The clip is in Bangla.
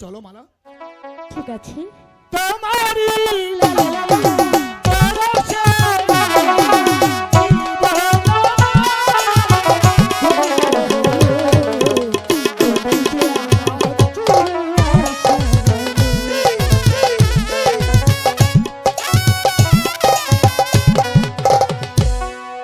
চলো মালা। ঠিক আছে। তোমারই